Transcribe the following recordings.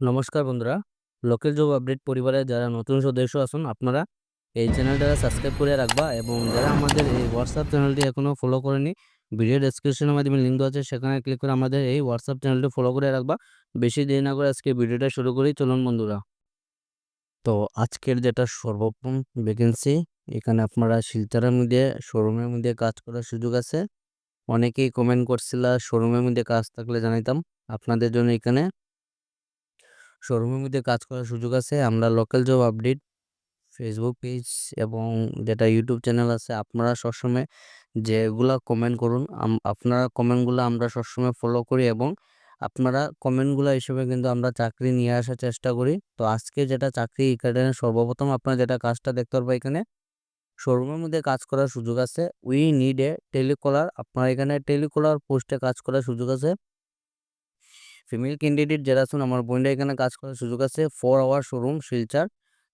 নমস্কার বন্ধুরা, local job update পরিবারের যারা নতুন সদস্য আছেন, আপনারা এই চ্যানেলটা সাবস্ক্রাইব করে রাখবা এবং যারা আমাদের এই হোয়াটসঅ্যাপ চ্যানেলটি এখনও ফলো করেনি ভিডিও ডেসক্রিপশনের মাধ্যমে লিঙ্ক আছে, সেখানে ক্লিক করে আমাদের এই হোয়াটসঅ্যাপ চ্যানেলটি ফলো করে রাখবা। বেশি দেরি না করে আজকে ভিডিওটা শুরু করি, চলুন বন্ধুরা। তো আজকের যেটা সর্বপ্রথম ভ্যাকেন্সি এখানে আপনারা শিলচরের মধ্যে শোরুমের মধ্যে কাজ করার সুযোগ আছে। অনেকেই কমেন্ট করছিল শোরুমের মধ্যে কাজ থাকলে জানাইতাম। আপনাদের জন্য এখানে শোরুমের মধ্যে কাজ করার সুযোগ আছে। আমরা local job update Facebook page এবং যেটা ইউটিউব চ্যানেল আছে, আপনারা সবসময় যেগুলা কমেন্ট করুন আপনারা কমেন্টগুলো আমরা সবসময় ফলো করি এবং আপনারা কমেন্টগুলো হিসেবে কিন্তু আমরা চাকরি নিয়ে আসার চেষ্টা করি। তো আজকে যেটা চাকরি এখানে সর্বপ্রথম আপনারা যেটা কাজটা দেখতে পারব এখানে শোরুমের মধ্যে কাজ করার সুযোগ আছে। উই নিড এ টেলিকলার আপনারা এখানে টেলিকলার পোস্টে কাজ করার সুযোগ আছে। ফিমেল ক্যান্ডিডেট যারা আছেন, আমার বোনরা এখানে কাজ করার সুযোগ আছে ফোর আওয়ার শোরুম শিলচার।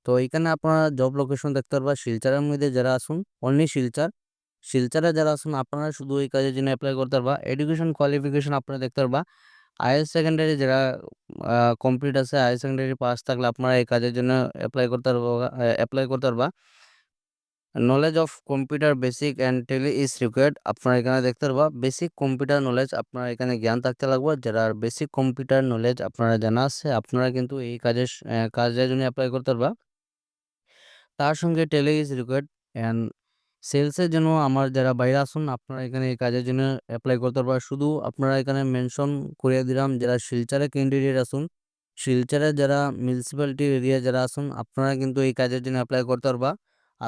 তো এখানে আপনারা জব লোকেশন দেখতে পারবা শিলচারের মধ্যে যারা আসুন অনলি শিলচার। শিলচারে যারা আসুন আপনারা শুধু এই কাজের জন্য অ্যাপ্লাই করতে পারবা। এডুকেশন কোয়ালিফিকেশন আপনারা দেখতে পারবা। হায়ার সেকেন্ডারি যারা কমপ্লিট আছে হায়ার সেকেন্ডারি পাস থাকলে আপনারা এই কাজের জন্য অ্যাপ্লাই করতে পারবা অ্যাপ্লাই করতে পারবা। Knowledge of computer basic and Tally is required আপনারা এখানে দেখতে পারবা বেসিক কম্পিউটার নলেজ আপনারা এখানে জ্ঞান থাকতে লাগবে। যারা বেসিক কম্পিউটার নলেজ আপনারা জানা আছে, আপনারা কিন্তু এই কাজের কাজের জন্য অ্যাপ্লাই করতে পারবা। তার সঙ্গে টেলি ইজ রিকোয়ার্ড অ্যান্ড সেলসের জন্য আমার যারা বাইরে আসুন আপনারা এখানে এই কাজের জন্য অ্যাপ্লাই করতে পারবা। শুধু আপনারা এখানে মেনশন করিয়ে দিলাম, যারা শিলচারে ক্যান্ডিডেট আসুন শিলচারে যারা মিউনিসিপ্যালিটি এরিয়া যারা আসুন আপনারা কিন্তু এই কাজের জন্য অ্যাপ্লাই করতে পারবা।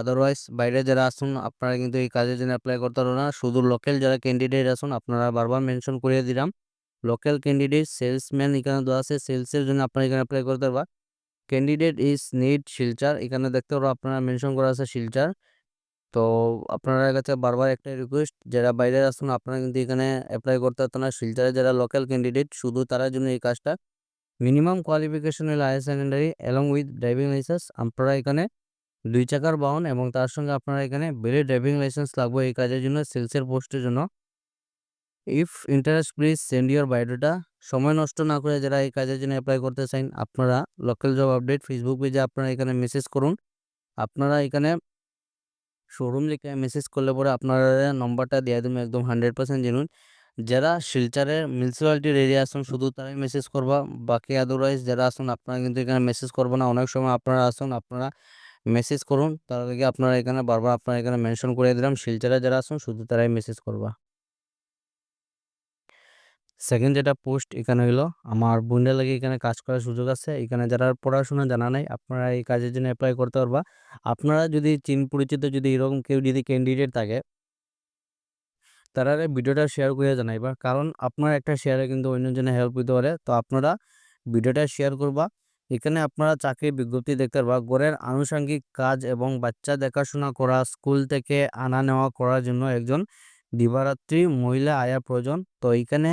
আদারওয়াইজ বাইরে যারা আসুন, আপনারা কিন্তু এই কাজের জন্য অ্যাপ্লাই করতে পারবেন না। শুধু লোকাল যারা ক্যান্ডিডেট আসুন, আপনারা বারবার মেনশন করিয়ে দিলাম। লোকাল ক্যান্ডিডেট সেলসম্যান এখানে দেওয়া আছে। সেলসের জন্য আপনারা এখানে অ্যাপ্লাই করতে পারবা। Candidate is need Silchar. এখানে দেখতে পারব আপনারা মেনশন করা আছে শিলচার। তো আপনারা কাছে বারবার একটা রিকোয়েস্ট যারা বাইরে আসুন, আপনারা কিন্তু এখানে অ্যাপ্লাই করতে পারতো না। শিলচারে যারা লোকাল ক্যান্ডিডেট শুধু তার জন্য এই কাজটা। মিনিমাম কোয়ালিফিকেশন হলো higher secondary along with driving licence আপনারা এখানে দুই চাকার বাহন এবং তার সঙ্গে আপনারা এখানে বেলে ড্রাইভিং লাইসেন্স লাগবে এই কাজের জন্য সেলসের পোস্টের জন্য। If interest please send your biodata সময় নষ্ট না করে যারা এই কাজের জন্য অ্যাপ্লাই করতে চান, আপনারা লোকাল জব আপডেট ফেসবুক পেজে আপনারা এখানে মেসেজ করুন। আপনারা এখানে শোরুম লিখে মেসেজ করলে পরে আপনারা নম্বরটা দিয়ে দেবেন, একদম হান্ড্রেড পার্সেন্ট জেনুন যারা শিলচারের মিউনিসিপ্যালিটির এরিয়া আসুন শুধু তারাই মেসেজ করবা, বাকি আদারওয়াইজ যারা আসুন আপনারা কিন্তু এখানে মেসেজ করব না। অনেক সময় আপনারা আসুন আপনারা মেসেজ করুন। তার আপনারা এখানে বারবার আপনারা এখানে মেনশন করে দিলাম। শিলচরে যারা আসুন শুধু তারাই মেসেজ করবা। সেকেন্ড যেটা পোস্ট এখানে হলো আমার বোনদের লাগে এখানে কাজ করার সুযোগ আছে। এখানে যারা পড়াশোনা জানা নাই, আপনারা এই কাজের জন্য অ্যাপ্লাই করতে পারবা। আপনারা যদি চিন পরিচিত যদি এরকম কেউ যদি ক্যান্ডিডেট থাকে, তারা ভিডিওটা শেয়ার করে জানাইবা। কারণ আপনার একটা শেয়ারে কিন্তু অন্যজনে হেল্প হতে পারে। তো আপনারা ভিডিওটা শেয়ার করবা। এখানে আপনারা চাকরির বিজ্ঞপ্তি দেখতে পারবা গড়ের আনুষঙ্গিক কাজ এবং বাচ্চা দেখাশোনা করা, স্কুল থেকে আনা নেওয়া করার জন্য একজন দিবারাত্রি মহিলা আয়া প্রয়োজন। তো এখানে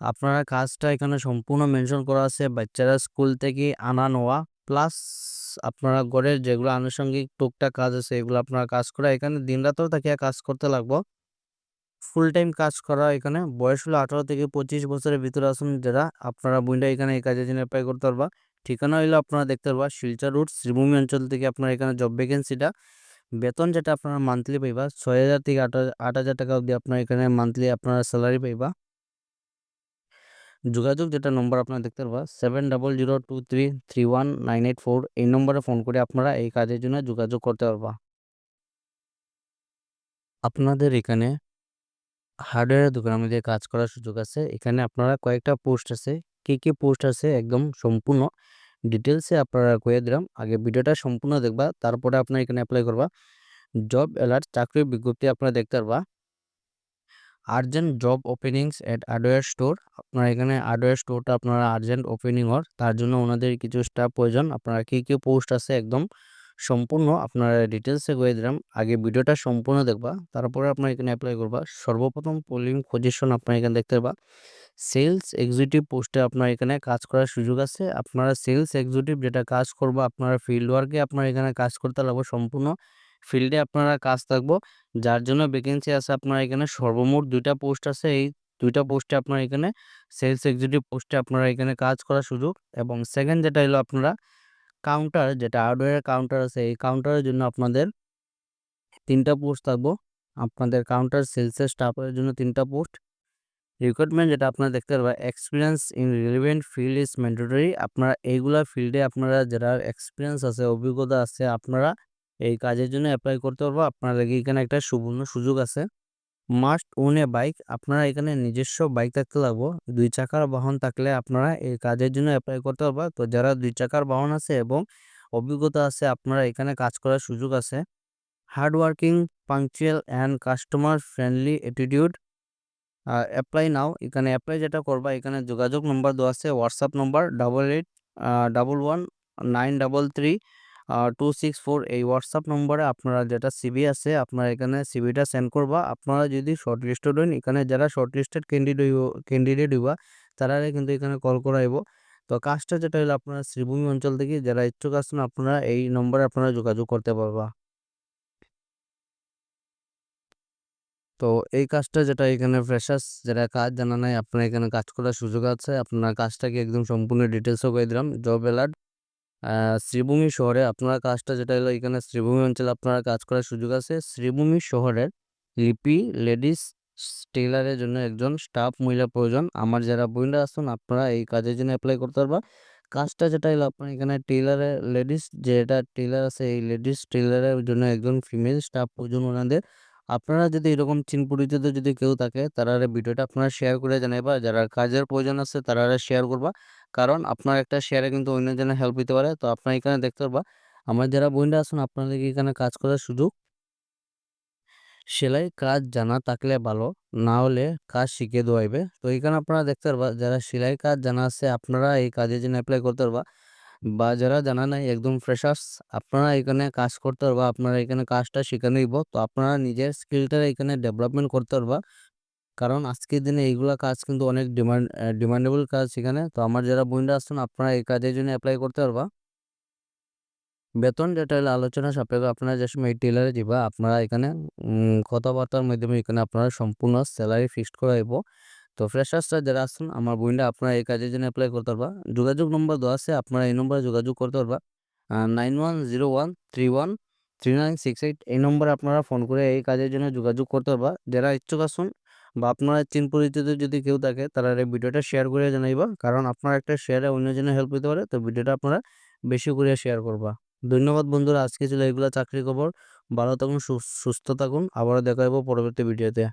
আপনারা কাজটা এখানে সম্পূর্ণ মেনশন করা আছে, বাচ্চারা স্কুল থেকে আনা নেওয়া। প্লাস আপনারা ঘরের যেগুলো আনুষঙ্গিক টুকটাক কাজ আছে, এগুলো আপনারা কাজ করা। এখানে দিনরাতেও তাকে কাজ করতে লাগবো। ফুল টাইম কাজ করা এখানে। বয়স হলো আঠারো থেকে পঁচিশ বছরের ভিতরে আসুন যারা। আপনারা বুইন্ডা এখানে এই কাজের জন্য অ্যাপ্লাই করতে পারবা। ঠিকানা হইল আপনারা দেখতে পারবা শিলচর রুট শ্রীভূমি অঞ্চল থেকে আপনারা এখানে জব ভ্যাকেন্সিটা বেতন যেটা আপনারা মান্থলি পাইবা ছয় হাজার থেকে আট হাজার টাকা অবধি আপনার এখানে মান্থলি আপনারা স্যালারি পাইবা। যোগাযোগ যেটা নম্বর আপনারা দেখতে পারবা seven double zero two three three one nine eight four এই নম্বরে ফোন করে আপনারা এই কাজের জন্য যোগাযোগ করতে পারবা। আপনাদের এখানে হার্ডওয়্যারের দোকানের মধ্যে কাজ করার সুযোগ আছে, এখানে আপনারা কয়েকটা পোস্ট আছে। কী কী পোস্ট আছে একদম সম্পূর্ণ ডিটেলসে আপনারা কয়ে দিলাম। আগে ভিডিওটা সম্পূর্ণ দেখবা, তারপরে আপনার এখানে অ্যাপ্লাই করবা। জব অ্যালার্ট চাকরির বিজ্ঞপ্তি আপনারা দেখতে পারবা। Urgent job openings at hardware store আপনারা এখানে হার্ডওয়্যার স্টোরটা আপনারা আর্জেন্ট ওপেনিং হর তার জন্য ওনাদের কিছু স্টাফ প্রয়োজন, আপনারা কী কী পোস্ট আছে একদম সম্পূর্ণ আপনারা ডিটেলসে করে দিলাম। আগে ভিডিওটা সম্পূর্ণ দেখবা, তারপরে আপনার এখানে অ্যাপ্লাই করবা। সর্বপ্রথম পোলিং পজিশন আপনার এখানে দেখতে পাবা সেলস এক্সিকিউটিভ পোস্টে আপনার এখানে কাজ করার সুযোগ আছে। আপনারা সেলস এক্সিকিউটিভ যেটা কাজ করব, আপনারা ফিল্ড ওয়ার্কে আপনার এখানে কাজ করতে লাগবো, সম্পূর্ণ ফিল্ডে আপনারা কাজ থাকব। যার জন্য ভ্যাকেন্সি আছে আপনার এখানে সর্বমোট দুইটা পোস্ট আছে। এই দুইটা পোস্টে আপনার এখানে সেলস এক্সিকিউটিভ পোস্টে আপনারা এখানে কাজ করার সুযোগ। এবং সেকেন্ড যেটা হলো আপনারা কাউন্টার যেটা হার্ডওয়্যার কাউন্টার আছে, এই কাউন্টারের জন্য আপনাদের তিনটা পোস্ট থাকব। আপনাদের কাউন্টার সেলসের স্টাফের জন্য তিনটা পোস্ট রিক্রুটমেন্ট যেটা আপনারা দেখতে পারবেন experience in relevant field is mandatory আপনারা এইগুলা ফিল্ডে আপনারা যারা এক্সপিরিয়েন্স আছে, অভিজ্ঞতা আছে, আপনারা এই কাজের জন্য অ্যাপ্লাই করতে পারব। আপনাদের এখানে একটা সুবর্ণ সুযোগ আছে। মাস্ট ওন এ বাইক আপনারা এখানে নিজস্ব বাইক থাকতে লাগবো। দুই চাকার বাহন থাকলে আপনারা এই কাজের জন্য অ্যাপ্লাই করতে পারবা। তো যারা দুই চাকার বাহন আছে এবং অভিজ্ঞতা আছে, আপনারা এখানে কাজ করার সুযোগ আছে। Hard working punctual and customer friendly attitude apply now. এখানে অ্যাপ্লাই যেটা করবা, এখানে যোগাযোগ নম্বর দেওয়া আছে WhatsApp number double eight double one nine double three two six four এই হোয়াটসঅ্যাপ নম্বরে আপনারা যেটা সিবি আছে, আপনারা এখানে সিবিটা সেন্ড করবা। আপনারা যদি শর্ট লিস্টেড হন, এখানে যারা শর্ট লিস্টেড ক্যান্ডিডেট ক্যান্ডিডেট হইবা তারা কিন্তু এখানে কল করাইব। তো কাজটা যেটা হলো আপনারা শ্রীভূমি অঞ্চল থেকে যারা ইচ্ছুক আছেন, আপনারা এই নম্বরে আপনারা যোগাযোগ করতে পারবা। তো এই কাজটা যেটা এখানে ফ্রেশার্স যারা কাজ জানা নাই, আপনার এখানে কাজ করার সুযোগ আছে। আপনার কাজটাকে একদম সম্পূর্ণ ডিটেলসও করে দিলাম। জব অ্যালার্ট শ্রীভূমি শহরে আপনার কাজটা যেটা হলো, এখানে শ্রীভূমি অঞ্চলে আপনারা কাজ করার সুযোগ আছে। শ্রীভূমি শহরের লিপি লেডিস টেইলারের জন্য একজন স্টাফ মহিলা প্রয়োজন। আমার যারা বইরা আসুন আপনারা এই কাজের জন্য অ্যাপ্লাই করতে পারবা। কাজটা যেটা হলো, আপনার এখানে টেইলারের লেডিস যেটা টেইলার আছে, এই লেডিস টেইলারের জন্য একজন ফিমেল স্টাফ প্রয়োজন ওনাদের। আপনারা যদি এরকম চিন পরিচিত যদি কেউ থাকে, তারা ভিডিওটা আপনারা শেয়ার করে জানাইবা। যারা কাজের প্রয়োজন আছে, তারা শেয়ার করবা। কারণ আপনার একটা শেয়ারে কিন্তু অন্য অন্যজনের হেল্প দিতে পারে। তো আপনার এখানে দেখতে পারবা, আমার যারা বইনরা আছেন আপনাদের এখানে কাজ করার সুযোগ। সেলাই কাজ জানা থাকলে ভালো, না হলে কাজ শিখে দেওয়াইবে তো এখানে আপনারা দেখতে পারবা, যারা সেলাই কাজ জানা আছে, আপনারা এই কাজের জন্য অ্যাপ্লাই করতে পারবা। বা যারা জানা নাই, একদম ফ্রেশার্স আপনারা এখানে কাজ করতে পারবা, আপনারা এখানে কাজটা শিখে নিব। তো আপনারা নিজের স্কিলটা এখানে ডেভেলপমেন্ট করতে পারবা। কারণ আজকের দিনে এইগুলা কাজ কিন্তু অনেক ডিমান্ড ডিমান্ডেবল কাজ সেখানে তো আমার যারা বন্ধুরা আসছেন আপনারা এই কাজের জন্য অ্যাপ্লাই করতে পারবা। বেতন যেটা হলো, আলোচনা সাপেক্ষ আপনারা যে সময় এই টেলারে যাবা আপনারা এখানে কথাবার্তার মাধ্যমে এখানে আপনারা সম্পূর্ণ স্যালারি ফিক্সড করাইব। তো ফ্রেশার্সরা যারা আসছেন, আমার বইনটা আপনারা এই কাজের জন্য অ্যাপ্লাই করতে পারবা। যোগাযোগ নম্বর দেওয়া আছে, আপনারা এই নম্বরে যোগাযোগ করতে পারবা। Nine one zero one three one three nine six eight এই নম্বরে আপনারা ফোন করে এই কাজের জন্য যোগাযোগ করতে পারবা। যারা ইচ্ছুক আসুন বা আপনারা চিন পরিচিত যদি কেউ থাকে, তারা এই ভিডিওটা শেয়ার করে জানাইবা। কারণ আপনার একটা শেয়ারে অন্যজনের হেল্প হতে পারে, তো ভিডিওটা আপনারা বেশি করে শেয়ার করবা। ধন্যবাদ বন্ধুরা, আজকে ছিল এগুলো চাকরি খবর। ভালো থাকুন, সুস্থ থাকুন। আবারও দেখা হব পরবর্তী ভিডিওতে।